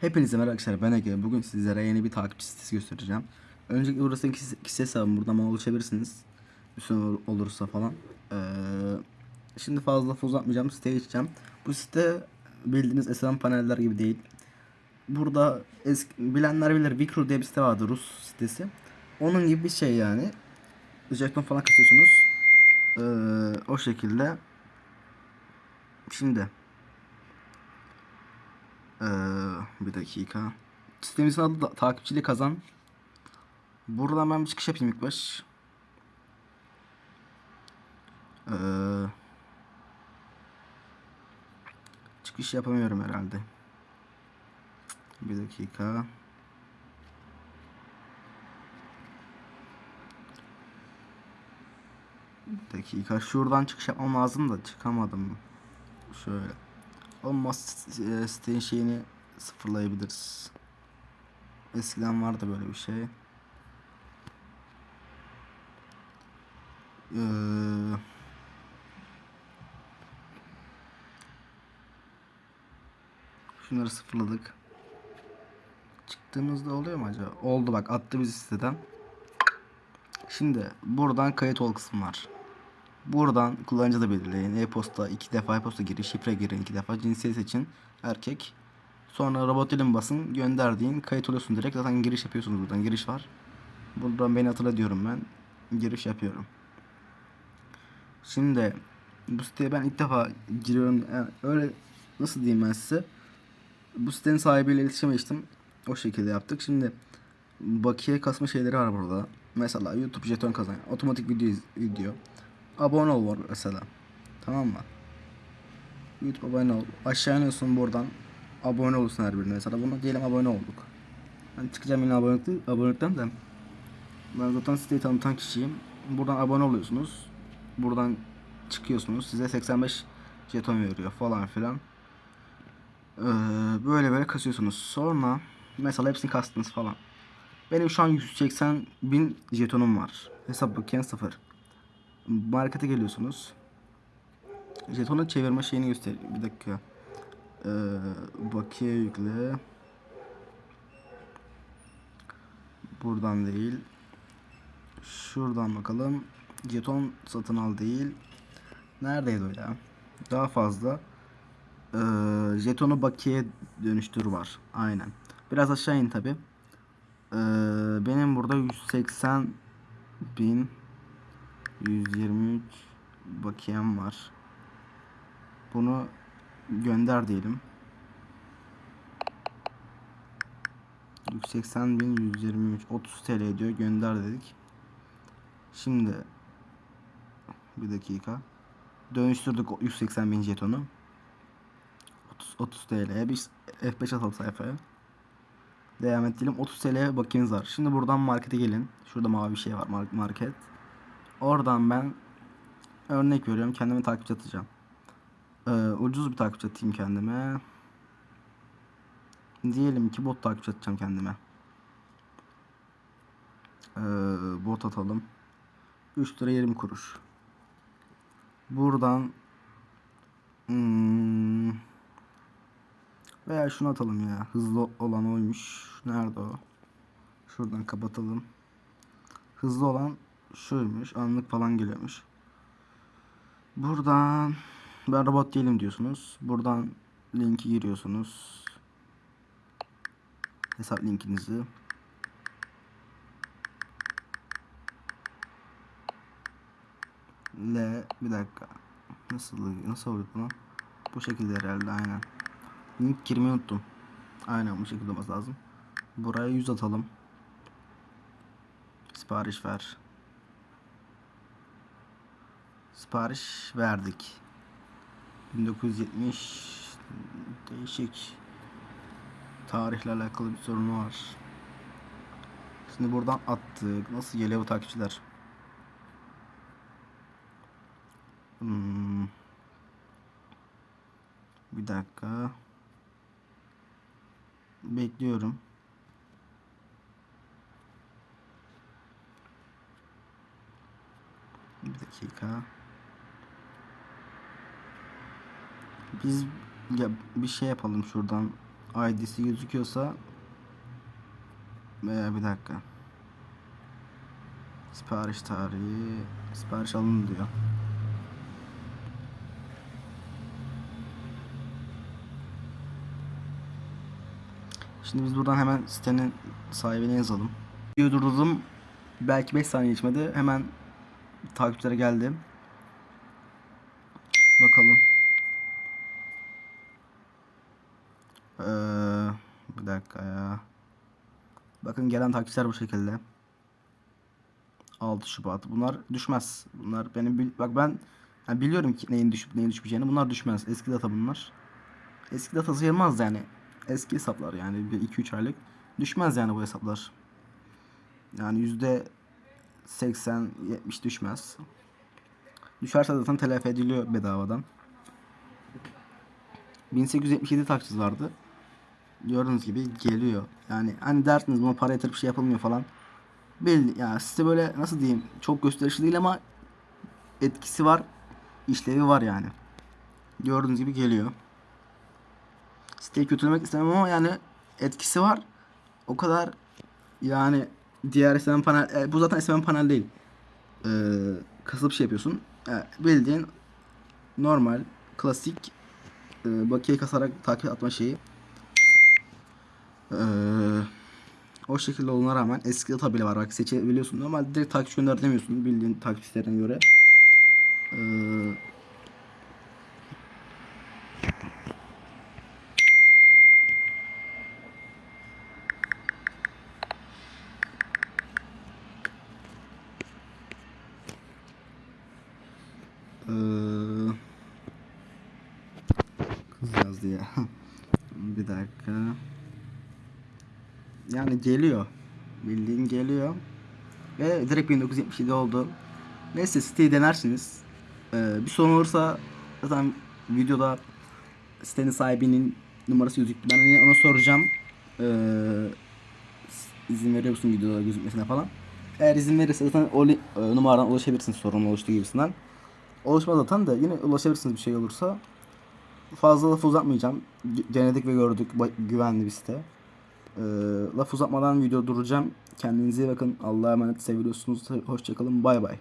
Hepinize merhaba arkadaşlar ben Ege. Bugün sizlere yeni bir takipçi sitesi göstereceğim. Öncelikle burası kişi, hesabım. Buradan bana ulaşabilirsiniz. Ol- olursa falan. Ee, şimdi fazla lafı uzatmayacağım. Siteye geçeceğim. Bu site bildiğiniz SLM paneller gibi değil. Burada eski, bilenler bilir. Vikru diye bir site vardı. Rus sitesi. Onun gibi bir şey yani. Jeton falan katıyorsunuz. Ee, o şekilde. Şimdi ee, bir dakika. Sitemizin adı da, takipçili kazan. Buradan ben bir çıkış yapayım ilk baş. Ee, çıkış yapamıyorum herhalde. Bir dakika. Bir dakika. Şuradan çıkış yapmam lazım da çıkamadım. Şöyle. Olmaz e, sitenin şeyini sıfırlayabiliriz. Eskiden vardı böyle bir şey. Ee, şunları sıfırladık. Çıktığımızda oluyor mu acaba? Oldu bak attı bizi siteden. Şimdi buradan kayıt ol kısmı var. Buradan kullanıcı da belirleyin. E-posta iki defa e-posta girin, şifre girin iki defa, cinsiyet seçin, erkek. Sonra robot dilim basın, gönder deyin, kayıt oluyorsun direkt. Zaten giriş yapıyorsunuz buradan, giriş var. Buradan beni hatırla diyorum ben. Giriş yapıyorum. Şimdi bu siteye ben ilk defa giriyorum. Yani öyle nasıl diyeyim ben size? Bu sitenin sahibiyle iletişime geçtim. O şekilde yaptık. Şimdi bakiye kasma şeyleri var burada. Mesela YouTube jeton kazan, otomatik video iz- video. Abone ol var mesela. Tamam mı? YouTube abone ol. Aşağı iniyorsun buradan. Abone olursun her birine. Mesela buna diyelim abone olduk. Ben çıkacağım yine abonelikten, abonelikten de. Ben zaten siteyi tanıtan kişiyim. Buradan abone oluyorsunuz. Buradan çıkıyorsunuz. Size 85 jeton veriyor falan filan. Ee, böyle böyle kasıyorsunuz. Sonra mesela hepsini kastınız falan. Benim şu an 180 bin jetonum var. Hesap bakayım sıfır. Markete geliyorsunuz. Jetonu çevirme şeyini göster. Bir dakika. Ee, bakiye yükle. Buradan değil. Şuradan bakalım. Jeton satın al değil. Neredeydi o ya? Daha fazla. Ee, jetonu bakiye dönüştür var. Aynen. Biraz aşağı in tabi. Ee, benim burada 180 bin 123 bakiyem var. Bunu gönder diyelim. 180 bin 123 30 TL diyor gönder dedik. Şimdi bir dakika. Dönüştürdük o 180 bin jetonu. 30, 30 TL'ye biz F5 atalım sayfaya. Devam edelim. 30 TL bakiyeniz var. Şimdi buradan markete gelin. Şurada mavi bir şey var mar- market. Oradan ben örnek veriyorum kendime takipçi atacağım. Ee, ucuz bir takipçi atayım kendime. Diyelim ki bot takipçi atacağım kendime. Ee, bot atalım. 3 lira 20 kuruş. Buradan hmm, veya şunu atalım ya. Hızlı olan oymuş. Nerede o? Şuradan kapatalım. Hızlı olan şuymuş. Anlık falan geliyormuş. Buradan ben robot değilim diyorsunuz. Buradan linki giriyorsunuz. Hesap linkinizi. L bir dakika. Nasıl nasıl oluyor bunu? Bu şekilde herhalde aynen. Link girmeyi unuttum. Aynen bu şekilde olması lazım. Buraya 100 atalım. Sipariş ver. Sipariş verdik. 1970 değişik tarihle alakalı bir sorunu var. Şimdi buradan attık. Nasıl geliyor bu takipçiler? Hmm. Bir dakika. Bekliyorum. Bir dakika. Biz ya bir şey yapalım şuradan. ID'si gözüküyorsa veya bir dakika. Sipariş tarihi sipariş alındı diyor. Şimdi biz buradan hemen sitenin sahibine yazalım. Videoyu durdurdum. Belki 5 saniye geçmedi. Hemen takipçilere geldi. Bakalım. Ee, bir dakika ya. Bakın gelen takipçiler bu şekilde. 6 Şubat. Bunlar düşmez. Bunlar benim bak ben yani biliyorum ki neyin düşüp neyin düşmeyeceğini. Bunlar düşmez. Eski data bunlar. Eski data sayılmaz yani. Eski hesaplar yani bir 2-3 aylık. Düşmez yani bu hesaplar. Yani yüzde 80 70 düşmez. Düşerse zaten telafi ediliyor bedavadan. 1877 taksit vardı. Gördüğünüz gibi geliyor. Yani hani dersiniz buna para yatırıp şey yapılmıyor falan. Belli yani size böyle nasıl diyeyim çok gösterişli değil ama etkisi var. işlevi var yani. Gördüğünüz gibi geliyor. Siteyi kötülemek istemem ama yani etkisi var. O kadar yani diğer SMM panel e, bu zaten SMM panel değil. Ee, kasıp şey yapıyorsun. E, bildiğin normal klasik e, bakiye kasarak takip atma şeyi. Ee, o şekilde oluna rağmen eski data bile var. Bak seçebiliyorsun. Normalde direkt takip gönder demiyorsun bildiğin takipçilerine göre. Ee, Ee, kız yazdı ya. bir dakika. Yani geliyor. Bildiğin geliyor. Ve direkt 1977 oldu. Neyse siteyi denersiniz. Ee, bir sorun olursa zaten videoda sitenin sahibinin numarası gözüktü. Ben ona soracağım. Ee, izin veriyor musun videoda gözükmesine falan. Eğer izin verirse zaten o e, numaradan ulaşabilirsiniz sorun oluştu gibisinden. Oluşmaz zaten de yine ulaşabilirsiniz bir şey olursa. Fazla laf uzatmayacağım. Denedik ve gördük. Güvenli bir site. Ee, laf uzatmadan video duracağım. Kendinize iyi bakın. Allah'a emanet seviyorsunuz. Hoşçakalın. Bay bay.